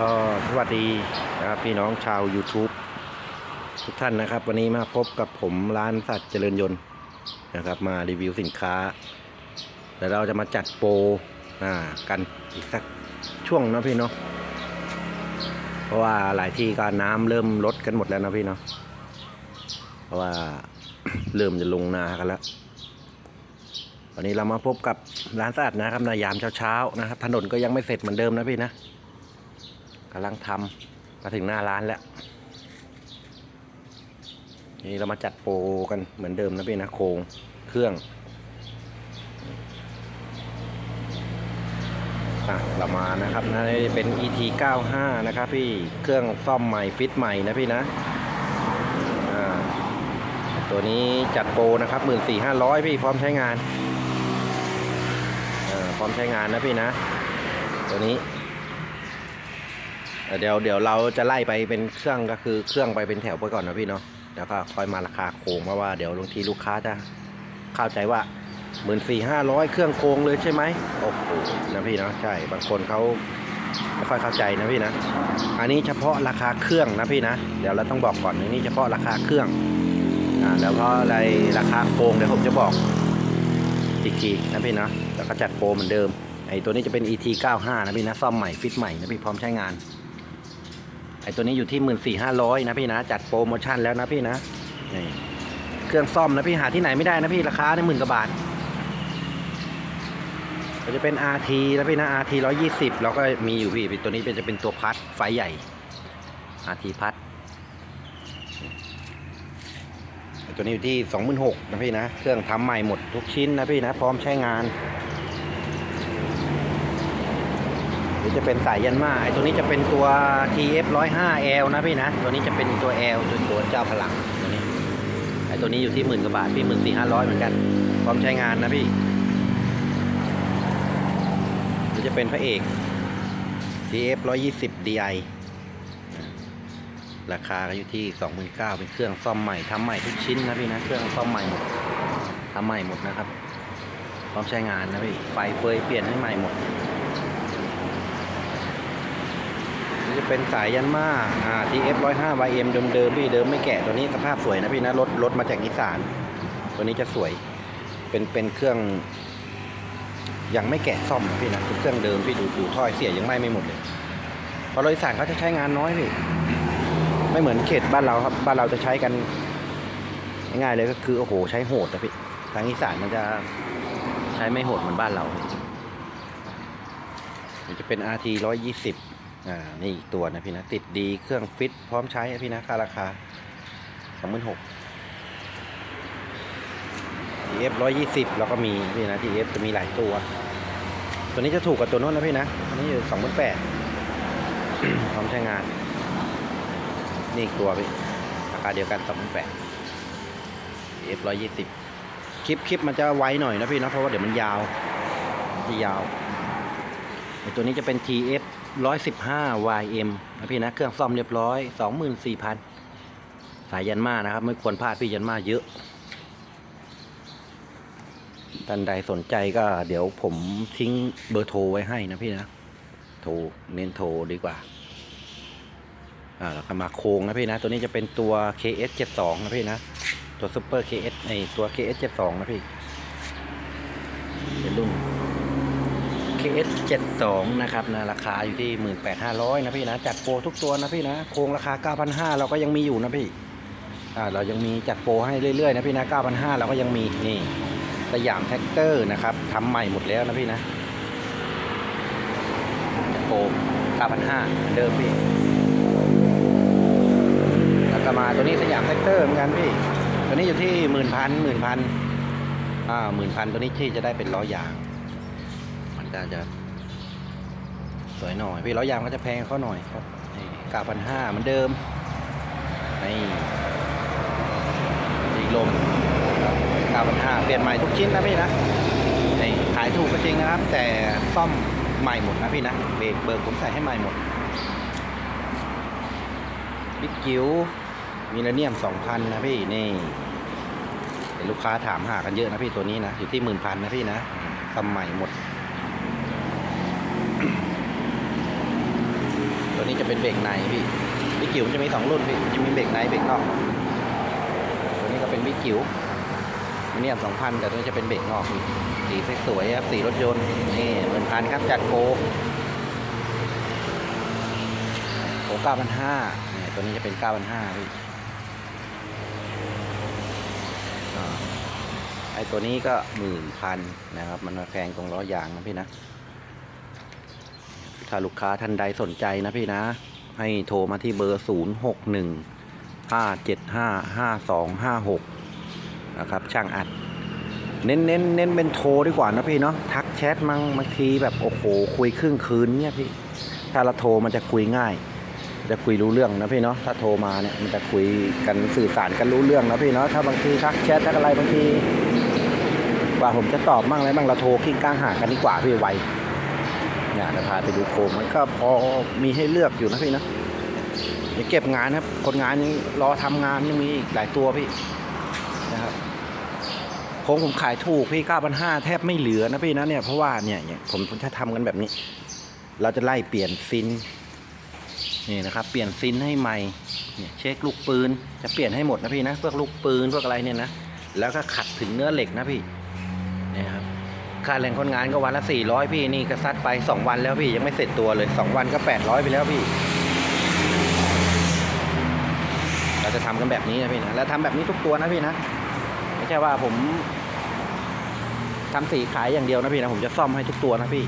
ก็สวัสดีนะครับพี่น้องชาว YouTube ทุกท่านนะครับ วันนี้มาพบกับผมร้านสัตว์เจริญยนต์นะครับ มารีวิวสินค้าแล้วเราจะมาจัดโปรอ่ากันอีกสักช่วงนะพี่เนาะเพราะว่าหลายที่ก็น้ำเริ่มลดกันหมดแล้วนะพี่เนาะเพราะว่าเริ่มจะลงนากันแล้ววันนี้เรามาพบกับร้านสะอาดนะครับในยามเช้าๆนะครับถนนก็ยังไม่เสร็จเหมือนเดิมนะพี่นะ กำลังทำมาถึงหน้าร้านแล้ว นี่เรามาจัดโปรกันเหมือนเดิมนะพี่นะโครงเครื่องอะเรามานะครับนะเป็น ET 95นะครับพี่ เครื่องซ่อมใหม่ฟิตใหม่นะพี่นะตัวนี้จัดโปรนะครับ14,500พี่พร้อมใช้งาน พร้อมใช้งานนะพี่นะ ตัวนี้ เดี๋ยวเดี๋ยวเราจะไล่ไปเป็นเครื่องก็คือเครื่องไปเป็นแถวไปก่อนนะพี่เนาะแล้วก็ค่อยมาราคาโครงเพราะว่าเดี๋ยวบางทีลูกค้าจะเข้าใจว่าหมื่นสี่ห้าร้อยเครื่องโครงเลยใช่ไหมโอ้โหนะพี่เนาะใช่บางคนเขาไม่ค่อยเข้าใจนะพี่นะ อันนี้เฉพาะราคาเครื่องนะพี่นะ เดี๋ยวเราต้องบอกก่อนอันนี้เฉพาะราคาเครื่องอ่าแล้วก็อะไรราคาโครงเดี๋ยวผมจะบอกอีกทีนะพี่นะแล้วก็จัดโปรเหมือนเดิมไอ้ตัวนี้จะเป็น ET 95 นะพี่นะซ่อมใหม่ฟิตใหม่นะพี่พร้อมใช้งาน ไอ้ตัวนี้อยู่ที่14,500นะพี่นะ จัดโปรโมชั่นแล้วนะพี่นะนี่เครื่องซ่อมนะพี่หาที่ไหนไม่ได้นะพี่ราคาในหมื่นกว่าบาทก็จะเป็น RT นะพี่นะ RT 120เราก็มีอยู่พี่ตัวนี้เป็นจะเป็นตัวพัดไฟใหญ่ RT พัดตัวนี้อยู่ที่ 26,000นะพี่นะ เครื่องทำใหม่หมดทุกชิ้นนะพี่นะ พร้อมใช้งาน จะเป็นสายยันมาไอตัวนี้จะเป็นตัว TF 105L นะพี่นะ ตัวนี้จะเป็นตัว L ตัวตัวเจ้าพลังตัวนี้ไอตัวนี้อยู่ที่หมื่นกว่าบาทพี่หมื่นสี่ห้าร้อยเหมือนกันพร้อมใช้งานนะพี่จะเป็นพระเอก TF 120 DI ราคาก็อยู่ที่29,000เป็นเครื่องซ่อมใหม่ทำใหม่ทุกชิ้นนะพี่นะ เครื่องซ่อมใหม่หมดทำใหม่หมดนะครับ พร้อมใช้งานนะพี่ ไฟเฟยเปลี่ยนให้ใหม่หมด นี่จะเป็นสายยันมาอ่า TF 105 YM เดิมๆพี่เดิมไม่แกะตัวนี้สภาพสวยนะพี่นะรถรถมาจากอีสาน ตัวนี้จะสวยเป็นเป็นเครื่อง ยังไม่แกะซ่อมนะพี่นะเป็นเครื่องเดิมพี่ดูดูถ้อยเสียยังไม้ไม่หมดเลยเพราะรถอีสานเขาจะใช้งานน้อยพี่ไม่เหมือนเขตบ้านเราครับบ้านเราจะใช้กันง่ายเลยก็คือโอ้โหใช้โหดนะพี่ทางอีสานมันจะใช้ไม่โหดเหมือนบ้านเราจะเป็น RT 120 อ่า นี่อีกตัวนะพี่นะ ติดดีเครื่องฟิต พร้อมใช้นะพี่นะค่าราคา26,000 TF 120เราก็มีพี่นะ TF จะมีหลายตัว ตัวนี้จะถูกกว่าตัวโน้นนะพี่นะ อันนี้อยู่28,000พร้อมใช้งาน นี่อีกตัวพี่ ราคาเดียวกันสองพันแปดเอฟร้อยยี่สิบคลิปคลิปมันจะไวหน่อยนะพี่นะเพราะว่าเดี๋ยวมันยาวที่ยาว ตัวนี้จะเป็น TF ร้อยสิบห้า YM นะพี่นะเครื่องซ่อมเรียบร้อยสองหมื่นสี่พันสายยันมานะครับ ไม่ควรพลาดพี่ยันมาเยอะท่านใดสนใจก็เดี๋ยวผมทิ้งเบอร์โทรไว้ให้นะพี่นะ โทรเน้นโทรดีกว่า อ่าแล้วก็มาโครงนะพี่นะ ตัวนี้จะเป็นตัว KS 72นะพี่นะ ตัว Super KS ไอตัว KS 72นะพี่ เป็นรุ่น KS 72 นะครับนะราคาอยู่ที่ 18,500 นะพี่นะ จัดโปรทุกตัวนะพี่นะ โครงราคา 9,500 เราก็ยังมีอยู่นะพี่อ่าเรายังมีจัดโปรให้เรื่อยๆนะพี่นะ 9,500 เราก็ยังมีนี่สยามแท็กเตอร์นะครับทำใหม่หมดแล้วนะพี่นะจัดโปร9,500เหมือนเดิมพี่แล้วก็มาตัวนี้สยามแท็กเตอร์เหมือนกันพี่ตัวนี้อยู่ที่หมื่นพันหมื่นพันอ่าหมื่นพันตัวนี้ที่จะได้เป็นล้อยาง ก็จะ สวยหน่อย พี่ล้อยางก็จะแพงเขาหน่อยครับเก้าพันห้าเหมือนเดิมนี่อีกลมเก้าพันห้าเปลี่ยนใหม่ทุกชิ้นนะพี่นะนี่ขายถูกก็จริงนะครับ แต่ซ่อมใหม่หมดนะพี่นะเบรกเบิร์ผมใส่ให้ใหม่หมดบิ๊กจิ๋วมิเลเนียมสองพันนะพี่ นี่ลูกค้าถามหากันเยอะนะพี่ตัวนี้นะ อยู่ที่หมื่นพันนะพี่นะทำใหม่หมด ตัวนี้จะเป็นเบรกในพี่บิ๊กจิ๋วจะมีสองรุ่นพี่จะมีเบรกในเบรกนอก ตัวนี้ก็เป็นบิ๊กจิ๋วมิเนียมสองพันแต่ตัวนี้จะเป็นเบรกนอกสีสวยครับสีรถยนต์นี่หมือนพันครับจัดโกโกเก้าพันห้าตัวนี้จะเป็นเก้าพันห้าพี่ไอตัวนี้ก็หมื่นพันนะครับ มันมาแพงตรงล้อยางนะพี่นะ ถ้าลูกค้าท่านใดสนใจนะพี่นะ ให้โทรมาที่เบอร์ 0 6 1 5 7 5 5 2 5 6 นะครับ ช่างอัด เน้นเน้นเน้นเป็นโทรดีกว่านะพี่เนาะทักแชทมั้งบางทีแบบโอ้โหคุยครึ่งคืนเนี่ยพี่ ถ้าเราโทรมันจะคุยง่าย จะคุยรู้เรื่องนะพี่เนาะถ้าโทรมาเนี่ยมันจะคุยกันสื่อสารกันรู้เรื่องนะพี่เนาะถ้าบางทีทักแชททักอะไรบางทีกว่าผมจะตอบมั่งอะไรบ้างเราโทรกิ้งก้างหากันดีกว่าพี่ไว เนี่ยเดี๋ยวพาไปดูโคมมันก็พอมีให้เลือกอยู่นะพี่นะเดี๋ยวเก็บงานครับ คนงานยังรอทำงานยังมีอีกหลายตัวพี่นะครับโคมผมขายถูกพี่เก้าพันห้าแทบไม่เหลือนะพี่นะเนี่ยเพราะว่าเนี่ยผมถ้าทำกันแบบนี้ เราจะไล่เปลี่ยนซินนี่นะครับ เปลี่ยนซินให้ใหม่เนี่ยเช็คลูกปืน จะเปลี่ยนให้หมดนะพี่นะพวกลูกปืนพวกอะไรเนี่ยนะแล้วก็ขัดถึงเนื้อเหล็กนะพี่ ค่าแรงคนงานก็วันละสี่ร้อยพี่นี่ก็ซัดไปสองวันแล้วพี่ยังไม่เสร็จตัวเลยสองวันก็แปดร้อยไปแล้วพี่เราจะทำกันแบบนี้นะพี่นะแล้วทำแบบนี้ทุกตัวนะพี่นะไม่ใช่ว่าผมทำสีขายอย่างเดียวนะพี่นะผมจะซ่อมให้ทุกตัวนะพี่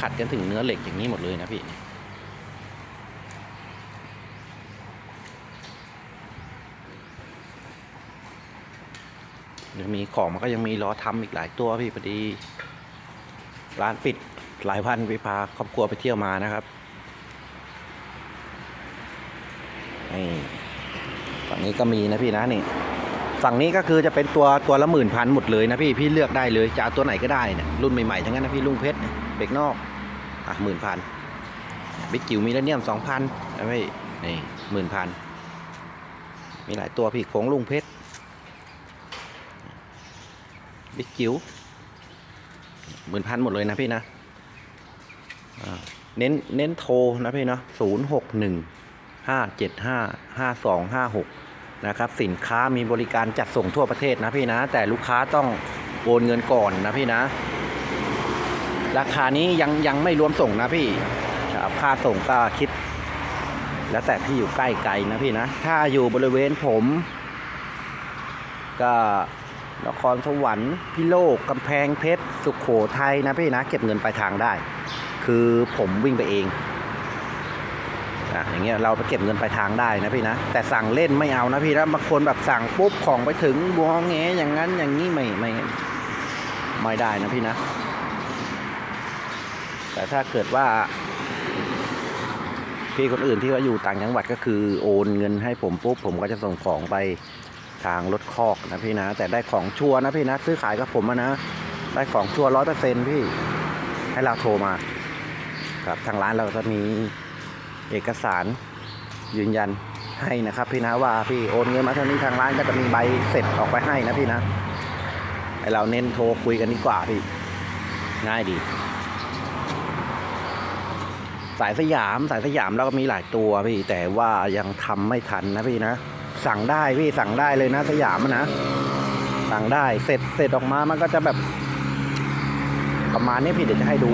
ขัดกันถึงเนื้อเหล็กอย่างนี้หมดเลยนะพี่ ยังมีของมันก็ยังมีรอทำอีกหลายตัวพี่พอดี ร้านปิดหลายวันไปพาครอบครัวไปเที่ยวมานะครับนี่ฝั่งนี้ก็มีนะพี่นะนี่ฝั่งนี้ก็คือจะเป็นตัวตัวละหมื่นพันหมดเลยนะพี่พี่เลือกได้เลยจะเอาตัวไหนก็ได้เนี่ยรุ่นใหม่ๆทั้งนั้นนะพี่ลุงเพชรเบรกนอกอะหมื่นพันบิ๊กจิ๋วมีแล้วเนี่ยสองพันนะพี่นี่หมื่นพันมีหลายตัวพี่โค้งลุงเพชร บิ๊กจิ๋วหมื่นพันหมดเลยนะพี่นะเน้นเน้นโทรนะพี่เนาะศูนย์หกหนึ่งห้าเจ็ดห้าห้าสองห้าหกนะครับ สินค้ามีบริการจัดส่งทั่วประเทศนะพี่นะ แต่ลูกค้าต้องโอนเงินก่อนนะพี่นะ ราคานี้ยังยังไม่รวมส่งนะพี่ครับค่าส่งก็คิด แล้วแต่พี่อยู่ใกล้ไกลนะพี่นะ ถ้าอยู่บริเวณผม ก็ นครสวรรค์พิโลกกำแพงเพชร สุขโขทัยนะพี่นะ เก็บเงินปลายทางได้ คือผมวิ่งไปเองอะอย่างเงี้ยเราไปเก็บเงินปลายทางได้นะพี่นะ แต่สั่งเล่นไม่เอานะพี่นะบางคนแบบสั่งปุ๊บของไปถึงบวงแงอย่างนั้นอย่างนี้ไม่ไม่ไม่ได้นะพี่นะ แต่ถ้าเกิดว่าพี่คนอื่นที่ว่าอยู่ต่างจังหวัดก็คือโอนเงินให้ผมปุ๊บผมก็จะส่งของไป ทางรถคอกนะพี่นะ แต่ได้ของชัวนะพี่นะ ซื้อขายกับผมอะนะ ได้ของชัวร้อยเปอร์เซ็นพี่ ให้เราโทรมา ครับทางร้านเราจะมีเอกสารยืนยันให้นะครับ พี่นะว่าพี่โอนเงินมาเท่านี้ทางร้านก็จะมีใบเสร็จออกไปให้นะพี่นะให้เราเน้นโทรคุยกันดีกว่าพี่ ง่ายดี สายสยามสายสยามเราก็มีหลายตัวพี่ แต่ว่ายังทำไม่ทันนะพี่นะ สั่งได้พี่สั่งได้เลยนะสยามนะ สั่งได้เสร็จเสร็จออกมามันก็จะแบบ ประมาณนี้พี่เดี๋ยวจะให้ดู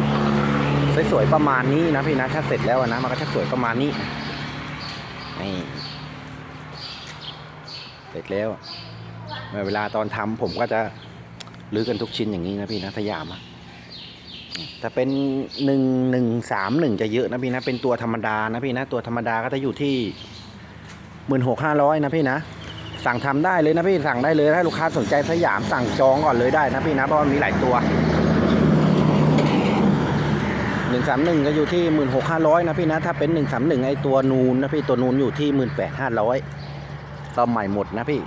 สวยๆประมาณนี้นะพี่นะถ้าเสร็จแล้วนะมันก็จะสวยประมาณนี้นี่เสร็จแล้วเวลาตอนทำผมก็จะรื้อกันทุกชิ้นอย่างนี้นะพี่นะสยามอะถ้าเป็นหนึ่งหนึ่งสามหนึ่งจะเยอะนะพี่นะเป็นตัวธรรมดานะพี่นะตัวธรรมดาก็จะอยู่ที่ หมื่นหกห้าร้อยนะพี่นะ สั่งทำได้เลยนะพี่สั่งได้เลยถ้าลูกค้าสนใจสยามสั่งจองก่อนเลยได้นะพี่นะเพราะมันมีหลายตัวหนึ่งสามหนึ่งก็อยู่ที่หมื่นหกห้าร้อยนะพี่นะ ถ้าเป็นหนึ่งสามหนึ่งไอตัวนูนนะพี่ตัวนูนอยู่ที่หมื่นแปดห้าร้อยก็ใหม่หมดนะพี่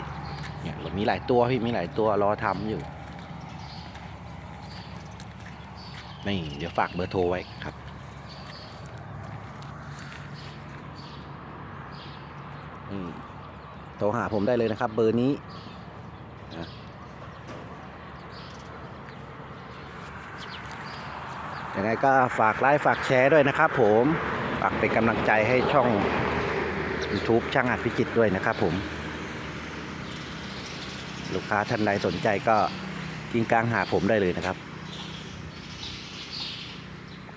เนี่ยมีหลายตัวพี่มีหลายตัวรอทำอยู่นี่เดี๋ยวฝากเบอร์โทรไว้ครับ อืมโทรหาผมได้เลยนะครับ เบอร์นี้ยังไงก็ฝากไลค์ฝากแชร์ด้วยนะครับผมฝากเป็นกำลังใจให้ช่อง YouTube ช่างอัดพิจิตด้วยนะครับผม ลูกค้าท่านใดสนใจก็กินกลางหาผมได้เลยนะครับ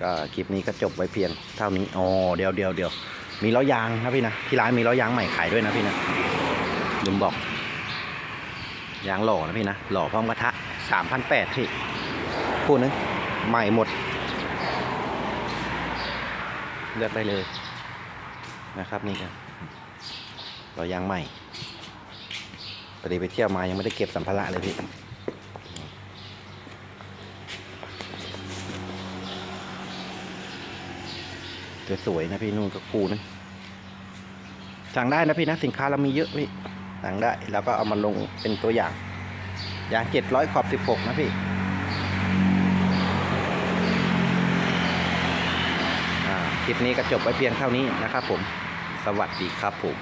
ก็คลิปนี้ก็จบไว้เพียงเท่านี้อ๋อเดี๋ยวเดี๋ยวเดี๋ยวมีล้อยางครับพี่นะที่ร้านมีล้อยางใหม่ขายด้วยนะพี่นะ ลืมบอก ยางหล่อนะพี่นะ หล่อพร้อมกระทะสามพันแปดพี่คู่นึงใหม่หมด เลือกได้เลยนะครับนี่ครับล้อยางใหม่พอดีไปเที่ยวมายังไม่ได้เก็บสัมภาระเลยพี่สวยๆนะพี่นู่นก็คูนะสั่งได้นะพี่นะสินค้าเรามีเยอะพี่ สั่งได้ แล้วก็เอามาลงเป็นตัวอย่าง อย่างเจ็ดร้อยขอบสิบหกนะพี่คลิปนี้ก็จบไว้เพียงเท่านี้นะครับผม สวัสดีครับผม